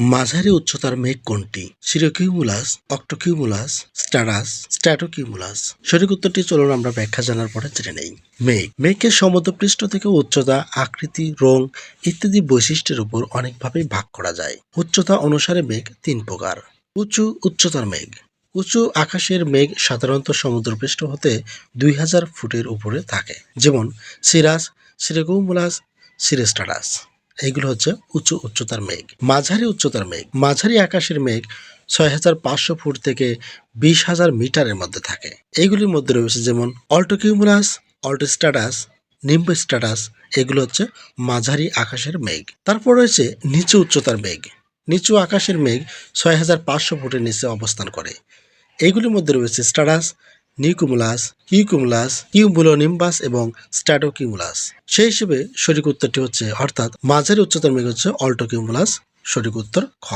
মাঝারি উচ্চতার মেঘ কোনটি? সিরোকিউমুলাস অক্টোকিউমুলাস, স্টারাস, স্ট্যাটোকিউমুলাস। সঠিক উত্তরটি চলুন আমরা ব্যাখ্যা জানার পরে জেনে নেই। মেঘ। মেঘকে সমুদ্রপৃষ্ঠ থেকে উচ্চতা, আকৃতি, রং ইত্যাদি বৈশিষ্ট্যের উপর অনেকভাবেই ভাগ করা যায়। উচ্চতা অনুসারে মেঘ তিন প্রকার। উঁচু উচ্চতার মেঘ। উঁচু আকাশের মেঘ সাধারণত সমুদ্রপৃষ্ঠ হতে দুই হাজার ফুটের উপরে থাকে। যেমন, সিরাস সিরেকুমুলাস সিরেস্টারাস এইগুলো হচ্ছে উঁচু উচ্চতার মেঘ, মাঝারি উচ্চতার মেঘ, মাঝারি আকাশের মেঘ ছয় হাজার পাঁচশো ফুট থেকে বিশ হাজার মিটারের মধ্যে থাকে। এইগুলির মধ্যে রয়েছে যেমন অল্টোকিউমুলাস অল্টোস্টাটাস নিম্বস্টাটাস এগুলো হচ্ছে মাঝারি আকাশের মেঘ। তারপর রয়েছে নিচু উচ্চতার মেঘ, নিচু আকাশের মেঘ ছয় হাজার পাঁচশো ফুটের নিচে অবস্থান করে। এইগুলির মধ্যে রয়েছে স্টারাস নিউকুমুলাস কিউকুমুলাস কিউবুলোনিম্বাস এবং স্ট্যাটোকিউমুলাস সেই হিসেবে সঠিক উত্তরটি হচ্ছে, অর্থাৎ মাঝারি উচ্চতার মেঘ হচ্ছে অল্টোকিউমুলাস সঠিক উত্তর খ।